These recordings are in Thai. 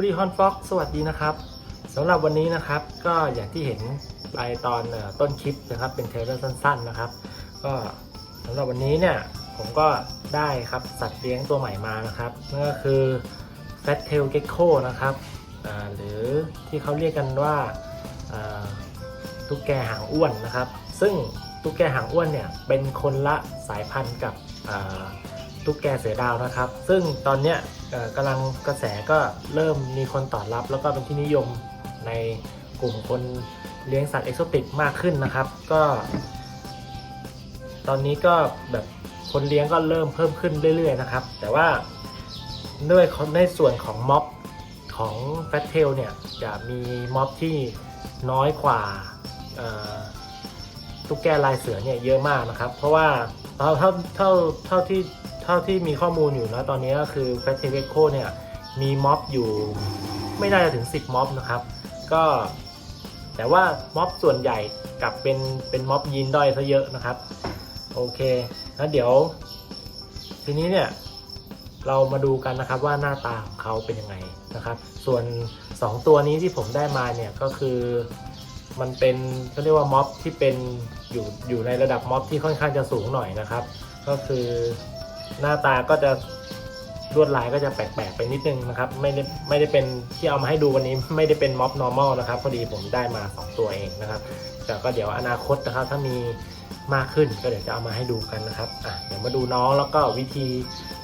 บุรีฮอนฟ็อกสวัสดีนะครับสำหรับวันนี้นะครับก็อย่างที่เห็นไปตอนเอ่อต้นคลิปนะครับ เป็นเทรลเลอร์สั้น ๆนะครับ ก็สำหรับวันนี้เนี่ยผมก็ได้ครับสัตว์เลี้ยงตัวใหม่มานะครับนั่นก็คือ Fat Tail Gecko นะครับหรือที่เขาเรียกกันว่าตุ๊กแกหางอ้วนนะครับ ซึ่งตุ๊กแกหางอ้วนเนี่ยเป็นคนละสายพันธุ์กับ ตุ๊กแกเสือดาวนะครับ ซึ่งตอนเนี้ยกำลังกระแสก็เริ่มมีคนตอบรับ แล้วก็เป็นที่นิยมในกลุ่มคนเลี้ยงสัตว์เอกโซติกมากขึ้นนะครับ ก็ ตอนนี้ก็แบบคนเลี้ยงก็เริ่มเพิ่มขึ้นเรื่อยๆนะครับ แต่ว่าด้วยในส่วนของม็อบของแฟตเทลเนี่ยจะมีม็อบที่น้อยกว่าตุ๊กแกลายเสือเนี่ยเยอะมากนะครับ เพราะว่าเท่าเท่าเท่าเท่าที่ ท่าที่มีข้อมูลอยู่นะตอนนี้ก็คือแฟตเทเวโคเนี่ยมีม็อบอยู่ไม่น่าจะถึง 10 ม็อบนะครับ ก็แต่ว่าม็อบส่วนใหญ่กลับเป็นเป็นม็อบยีนด้อยซะเยอะนะครับ โอเคแล้วเดี๋ยว ทีนี้เนี่ยเรามาดูกันนะครับว่าหน้าตาของเขาเป็นยังไงนะครับ ส่วน 2 ตัวนี้ที่ผมได้มาเนี่ยก็คือมันเป็นเขาเรียกว่าม็อบที่เป็นอยู่อยู่ในระดับม็อบที่ค่อนข้างจะสูงหน่อยนะครับ ก็คือ หน้าตาก็จะลวดลายก็จะแปลกๆไปนิดนึงนะครับ ไม่ได้ไม่ได้เป็นที่เอามาให้ดูวันนี้ไม่ได้เป็นม็อบ normal นะครับ พอดีผมได้มา 2 ตัวเองนะครับ แต่ก็เดี๋ยวอนาคตนะครับ ถ้ามีมากขึ้นก็เดี๋ยวจะเอามาให้ดูกันนะครับอะเดี๋ยวมาดูน้องแล้วก็วิธี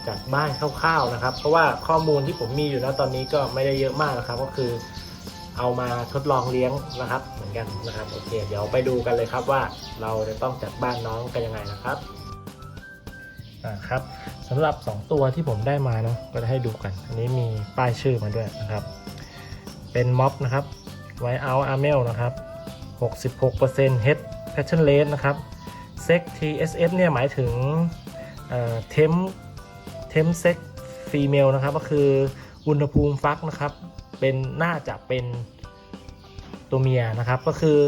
จัดบ้านคร่าวๆนะครับ เพราะว่าข้อมูลที่ผมมีอยู่นะตอนนี้ก็ไม่ได้เยอะมากนะครับ ก็คือเอามาทดลองเลี้ยงนะครับ เหมือนกันนะครับโอเค เดี๋ยวไปดูกันเลยครับว่าเราจะต้องจัดบ้านน้องกันยังไงนะครับอ่าครับำหรับ 2 ตัวที่ผมได้มาเนาะก็จะให้ดูกัน อันนี้มีป้ายชื่อมาด้วยนะครับ เป็นม็อบนะครับไวเอาอาร์เมลนะครับ 66% Head Passion Rate นะครับ Sex TSS เนี่ยหมายถึงเอ่อ Temp Temp Sex Female นะครับ ก็คืออุณหภูมิฟักนะครับ เป็นน่าจะเป็นตัวเมียนะครับ ก็คือ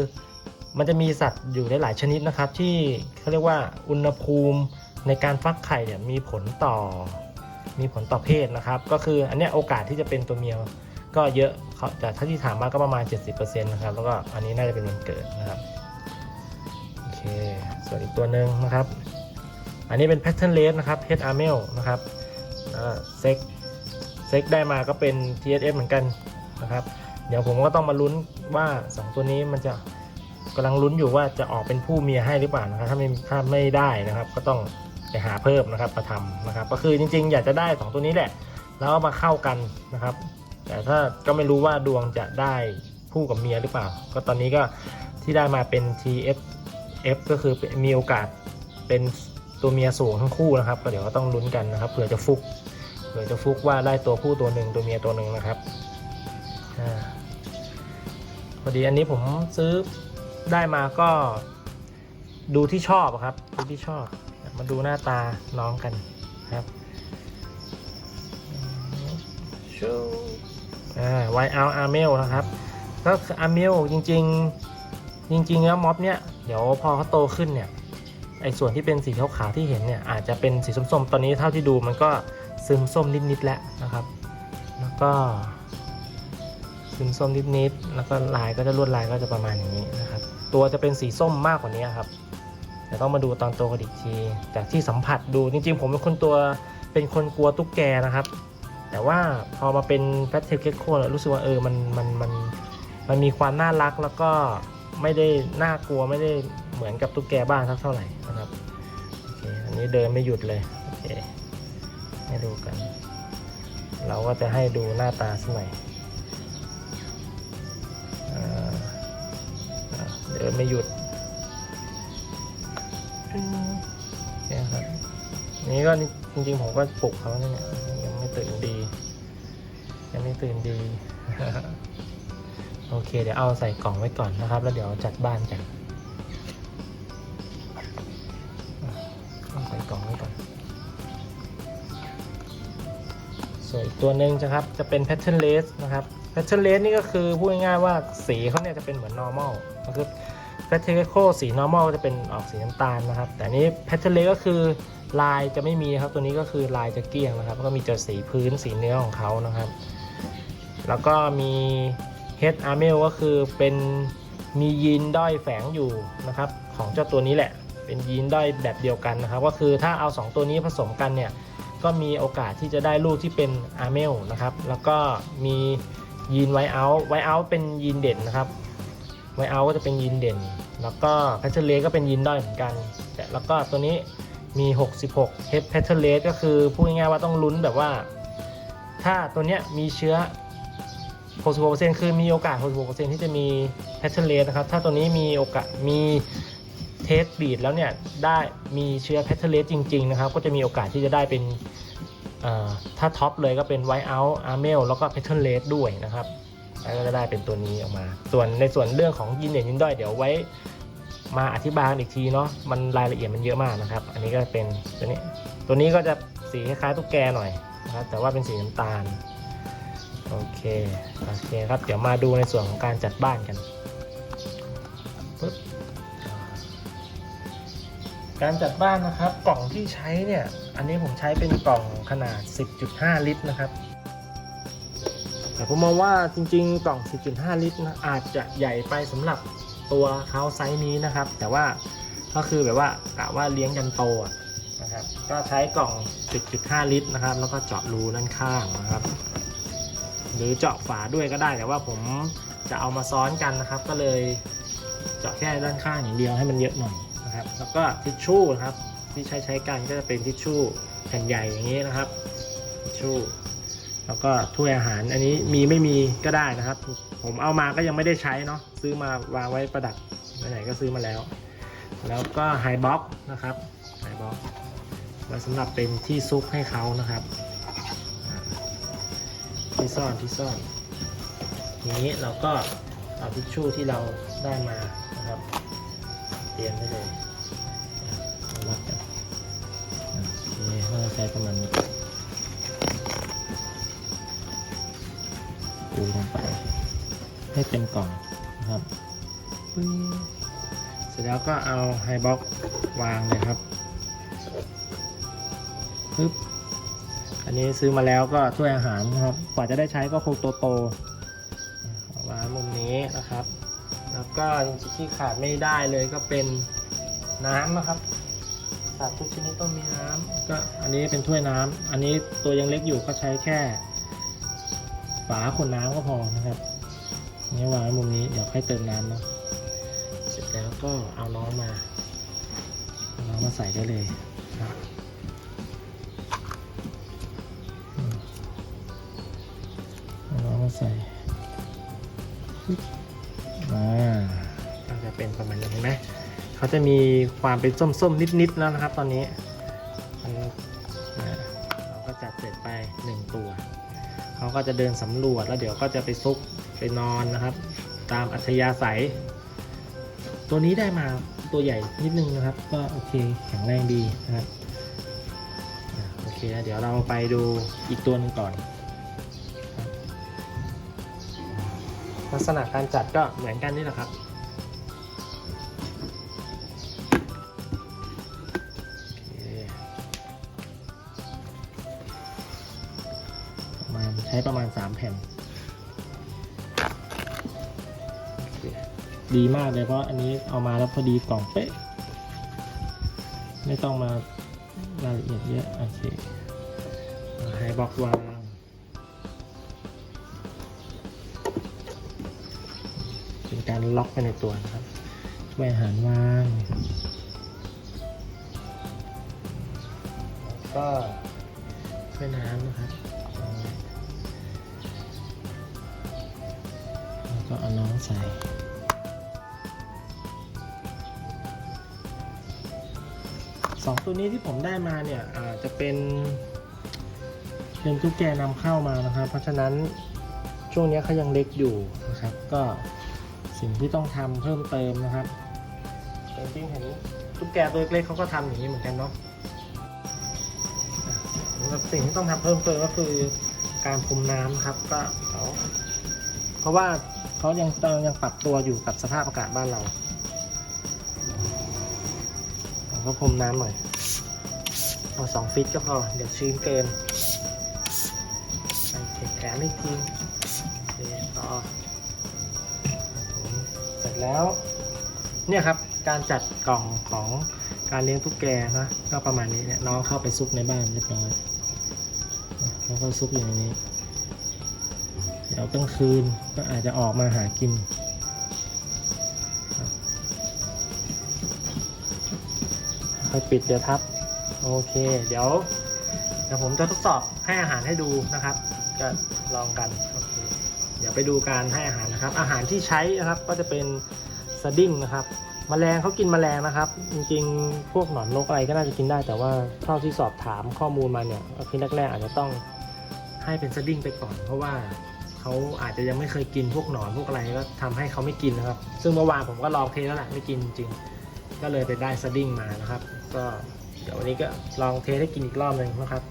มันจะมีสัตว์อยู่หลายๆชนิดนะครับ ที่เขาเรียกว่าอุณหภูมิ ในการฟักไข่เนี่ยมีผลต่อมีผลต่อเพศนะครับ ก็คืออันเนี้ยโอกาสที่จะเป็นตัวเมียก็เยอะเขาแต่ถ้าที่ถามมาก็ประมาณ 70%นะครับ แล้วก็อันนี้น่าจะเป็นวันเกิดนะครับโอเคส่วนอีกตัวหนึ่งนะครับ อันนี้เป็น pattern r a t นะครับ head armel นะครับเซ็กเซ็กได้มาก็เป็น TSF เหมือนกันนะครับ เดี๋ยวผมก็ต้องมาลุ้นว่า 2 ตัวนี้มันจะกำลังลุ้นอยู่ว่าจะออกเป็นผู้เมียให้หรือเปล่านะครับถ้าไม่ถ้าไม่ได้นะครับ ก็ต้อง ไปหาเพิ่มนะครับมาทำนะครับ ก็คือจริง ๆ อยากจะได้ 2 ตัวนี้แหละ แล้วมาเข้ากันนะครับ แต่ถ้าก็ไม่รู้ว่าดวงจะได้ผู้กับเมียหรือเปล่า ก็ตอนนี้ก็ที่ได้มาเป็น TSF ก็คือมีโอกาสเป็นตัวเมียสูงทั้งคู่นะครับ ก็เดี๋ยวก็ต้องลุ้นกันนะครับเผื่อจะฟุกเผื่อจะฟุกว่าได้ตัวผู้ตัวหนึ่งตัวเมียตัวหนึ่งนะครับอพอดีอันนี้ผมซื้อได้มาก็ดูที่ชอบครับ ดูที่ชอบ มาดูหน้าตาน้องกันครับชูอ่าไวเอาอาร์เมลนะครับ ก็อาร์เมลจริง ๆ จริง ๆ แล้วม็อบเนี้ยเดี๋ยวพอเขาโตขึ้นเนี่ยไอ้ส่วนที่เป็นสีขาวๆที่เห็นเนี่ยอาจจะเป็นสีส้มๆ ตอนนี้เท่าที่ดูมันก็ซึมส้มนิดๆแล้วนะครับ แล้วก็ซึมส้มนิดๆ แล้วก็ลายก็จะลวดลายก็จะประมาณอย่างนี้นะครับ ตัวจะเป็นสีส้มมากกว่านี้ครับ แต่ต้องมาดูตอนโตกันอีกทีจากที่สัมผัสดูจริงๆ ผมเป็นคนตัวเป็นคนกลัวตุ๊กแกนะครับ แต่ว่าพอมาเป็นแฟตเทลเกโครู้สึกว่าเออมันมันมันมันมีความน่ารักแล้วก็ไม่ได้น่ากลัวไม่ได้เหมือนกับตุ๊กแกบ้านสักเท่าไหร่นะครับโอเคอันนี้เดินไม่หยุดเลยโอเคให้ดูกัน เราก็จะให้ดูหน้าตาสักหน่อยเดินไม่หยุด อืมโอเครับ นี่ก็จริงๆผมก็ปลุกเขาเนี่ยยังไม่ตื่นดี ยังไม่ตื่นดี โอเค เดี๋ยวเอาใส่กล่องไว้ก่อนนะครับ แล้วเดี๋ยวจัดบ้านกันเอาใส่กล่องไว้ก่อนส่วนตัวหนึ่งนะครับจะเป็น pattern lace นะครับ pattern lace นี่ก็คือพูดง่ายๆว่าสีเขาเนี่ยจะเป็นเหมือน normal ก็คือ pattern echo สี normal จะเป็นออกสีน้ำตาลนะครับ แต่อันนี้ pattern lace ก็คือลายจะไม่มีนะครับ ตัวนี้ก็คือลายจะเกลี้ยงนะครับแล้วก็มีแต่สีพื้นสีเนื้อของเขานะครับ แล้วก็มี Head Armel ก็คือเป็นมียีนด้อยแฝงอยู่นะครับ ของเจ้าตัวนี้แหละ เป็นยีนด้อยแบบเดียวกันนะครับ ก็คือถ้าเอา 2 ตัวนี้ผสมกันเนี่ย ก็มีโอกาสที่จะได้ลูกที่เป็น Armel นะครับ แล้วก็มียีนไวเอาไวเอาเป็นยีนเด่นนะครับ ไวเอาก็จะเป็นยีนเด่น แล้วก็แพทเทิร์นเลก็เป็นยีนด้อยเหมือนกัน แต่แล้วก็ตัวนี้มี 66 Head Pattern Rate ก็คือพูดง่ายๆว่าต้องลุ้นแบบว่า ถ้าตัวเนี้ยมีเชื้อ 66%คือมีโอกาส 66%ที่จะมี Pattern Rate นะครับ ถ้าตัวนี้มีโอกาสมีเทสบีดแล้วเนี่ย ได้มีเชื้อ Pattern Rate จริง ๆ นะครับ ก็จะมีโอกาสที่จะได้เป็นถ้าท็อปเลยก็เป็น White Out Armel แล้วก็ Pattern Rate ด้วยนะครับ แล้วก็จะได้เป็นตัวนี้ออกมา ส่วนในส่วนเรื่องของยินเด่นยินด้อยเดี๋ยวไว้มาอธิบายกันอีกทีเนาะมันรายละเอียดมันเยอะมากนะครับ อันนี้ก็เป็นตัวนี้ ตัวนี้ก็จะสีคล้ายๆตุ๊กแกหน่อยนะครับแต่ว่าเป็นสีน้ำตาลโอเคโอเคครับเดี๋ยวมาดูในส่วนของการจัดบ้านกันปึ๊บการจัดบ้านนะครับกล่องที่ใช้เนี่ย อันนี้ผมใช้เป็นกล่องขนาด 10.5 ลิตรนะครับ แต่ผมมองว่าจริงๆ กล่อง 10.5 ลิตรนะอาจจะใหญ่ไปสำหรับตัวเขาไซส์นี้นะครับ แต่ว่าก็คือแบบว่ากะว่าเลี้ยงยันโตนะครับ ก็ใช้กล่อง 10.5 ลิตรนะครับ แล้วก็เจาะรูด้านข้างนะครับ หรือเจาะฝาด้วยก็ได้แต่ว่าผมจะเอามาซ้อนกันนะครับ ก็เลยเจาะแค่ด้านข้างอย่างเดียวให้มันเยอะหน่อยนะครับ แล้วก็ทิชชู่นะครับที่ใช้ใช้กันก็จะเป็นทิชชู่แผ่นใหญ่อย่างนี้นะครับทิชชู่ แล้วก็ถ้วยอาหารอันนี้มีไม่มีก็ได้นะครับ ผมเอามาก็ยังไม่ได้ใช้เนาะซื้อมาวางไว้ประดับไหนก็ซื้อมาแล้ว แล้วก็ไฮบ็อกนะครับไฮบ็อกไว้สำหรับเป็นที่ซุกให้เขานะครับ ที่ซ่อนที่ซ่อนทีนี้เราก็เอาทิชชู่ที่เราได้มานะครับเตรียมไว้เลยอะเอาวัดกันอะโอเคเราจะใช้ประมาณนี้ ปูลงไป ให้เต็มกล่องนะครับเสร็จแล้วก็เอาไฮบ็อกวางเลยครับปึ๊บอันนี้ซื้อมาแล้วก็ถ้วยอาหารนะครับ กว่าจะได้ใช้ก็คงโตๆเอาวางมุมนี้นะครับ แล้วก็จริงๆที่ขาดไม่ได้เลยก็เป็นน้ำนะครับสัตว์ทุกชนิดต้องมีน้ำก็อันนี้เป็นถ้วยน้ำอันนี้ตัวยังเล็กอยู่ก็ใช้แค่ ฝาขวดน้ำก็พอนะครับนี่วางไว้มุมนี้เดี๋ยวค่อยเติมน้ำเนาะเสร็จแล้วก็เอาน้องมาเอาน้องมาใส่ได้เลยครับเอาน้องมาใส่อ่าก็จะเป็นประมาณนี้เห็นไหมเขาจะมีความเป็นส้มๆ นิดๆแล้วนะครับตอนนี้มัน เขาก็จะเดินสำรวจแล้วเดี๋ยวก็จะไปซุกไปนอนนะครับ ตามอัธยาศัย ตัวนี้ได้มาตัวใหญ่นิดนึงนะครับ ก็โอเคแข็งแรงดีนะครับโอเคนะเดี๋ยวเราไปดูอีกตัวหนึงก่อน ลักษณะการจัดก็เหมือนกันนี่แหละครับ ช้ประมาณ 3 แผ่นโอเคดีมากเลยเพราะอันนี้เอามาแล้วพอดีกล่องเป๊ะ ไม่ต้องมารายละเอียดเยอะโอเคไฮบ็อกวางเป็นการล็อกไปในตัวนะครับช่วยอาหารวางแล้วก็ช่วยน้ำนะครับ ก็เอาน้องใส่สองตัวนี้ที่ผมได้มาเนี่ยอาจจะเป็นเป็นตุ๊กแกนำเข้ามานะครับ เพราะฉะนั้นช่วงนี้เขายังเล็กอยู่นะครับ ก็สิ่งที่ต้องทำเพิ่มเติมนะครับจริงๆเห็นตุ๊กแกตัวเล็กเขาก็ทำอย่างนี้เหมือนกันเนาะสิ่งที่ต้องทำเพิ่มเติมก็คือการพรมน้ำครับก็เพราะว่า เขายังยังปรับตัวอยู่กับสภาพอากาศบ้านเราผมก็พรมน้ำหน่อยเอาสองฟิตก็พอ เดี๋ยวชื้นเกินใส่เทแขนอีกทีต่อเสร็จแล้ว เนี่ยครับการจัดกล่องของการเลี้ยงตุ๊กแกนะก็ประมาณนี้เนี่ยน้องเข้าไปซุกในบ้านเรียบร้อยแล้วก็ซุกอยู่ในนี้ เดี๋ยวกลางคืนก็อาจจะออกมาหากินค่อยปิดเดี๋ยวทับ โอเค เดี๋ยว เดี๋ยวผมจะทดสอบให้อาหารให้ดูนะครับ ก็ลองกันโอเคเดี๋ยวไปดูการให้อาหารนะครับ อาหารที่ใช้นะครับก็จะเป็นสดิ้งนะครับมแมลงเขากินมแมลงนะครับ จริงๆ พวกหนอนนกอะไรก็น่าจะกินได้ แต่ว่าเท่าที่สอบถามข้อมูลมาเนี่ยทีแรกๆอาจจะต้องให้เป็นสดิ้งไปก่อน เพราะว่า เขาอาจจะยังไม่เคยกินพวกหนอนพวกอะไรก็ทำให้เขาไม่กินนะครับ ซึ่งเมื่อวานผมก็ลองเทแล้วแหละไม่กินจริง ก็เลยไปได้สดิ้งมานะครับ ก็เดี๋ยววันนี้ก็ลองเทให้กินอีกรอบหนึ่งนะครับ